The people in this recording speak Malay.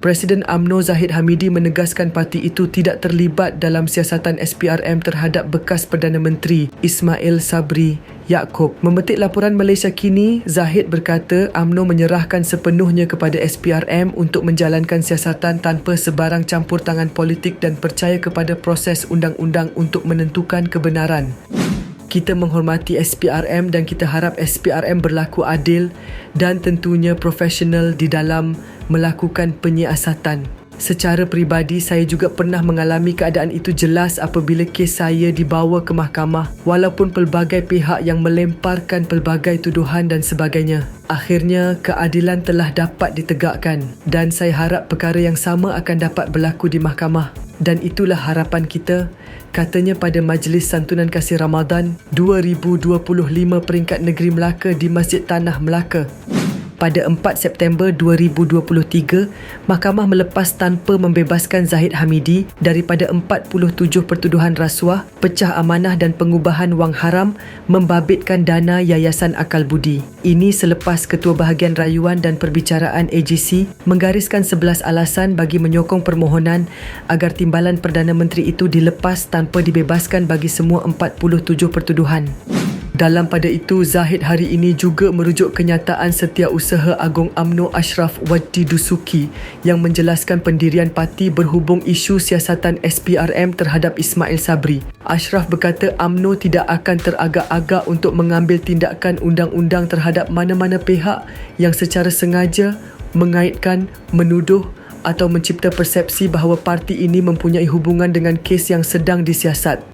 Presiden AMNO Zahid Hamidi menegaskan parti itu tidak terlibat dalam siasatan SPRM terhadap bekas Perdana Menteri Ismail Sabri Yaakob. Memetik laporan Malaysia kini, Zahid berkata AMNO menyerahkan sepenuhnya kepada SPRM untuk menjalankan siasatan tanpa sebarang campur tangan politik dan percaya kepada proses undang-undang untuk menentukan kebenaran. Kita menghormati SPRM dan kita harap SPRM berlaku adil dan tentunya profesional di dalam melakukan penyiasatan. Secara peribadi, saya juga pernah mengalami keadaan itu jelas apabila kes saya dibawa ke mahkamah walaupun pelbagai pihak yang melemparkan pelbagai tuduhan dan sebagainya. Akhirnya, keadilan telah dapat ditegakkan dan saya harap perkara yang sama akan dapat berlaku di mahkamah. Dan itulah harapan kita katanya pada Majlis Santunan Kasih Ramadan 2025 peringkat negeri Melaka di Masjid Tanah Melaka pada 4 September 2023, mahkamah melepas tanpa membebaskan Zahid Hamidi daripada 47 pertuduhan rasuah, pecah amanah dan pengubahan wang haram membabitkan dana Yayasan Akal Budi. Ini selepas Ketua Bahagian Rayuan dan Perbicaraan AGC menggariskan 11 alasan bagi menyokong permohonan agar timbalan Perdana Menteri itu dilepas tanpa dibebaskan bagi semua 47 pertuduhan. Dalam pada itu, Zahid hari ini juga merujuk kenyataan setiausaha Agong AMNO Ashraf Wadi Dusuki yang menjelaskan pendirian parti berhubung isu siasatan SPRM terhadap Ismail Sabri. Ashraf berkata AMNO tidak akan teragak-agak untuk mengambil tindakan undang-undang terhadap mana-mana pihak yang secara sengaja mengaitkan, menuduh atau mencipta persepsi bahawa parti ini mempunyai hubungan dengan kes yang sedang disiasat.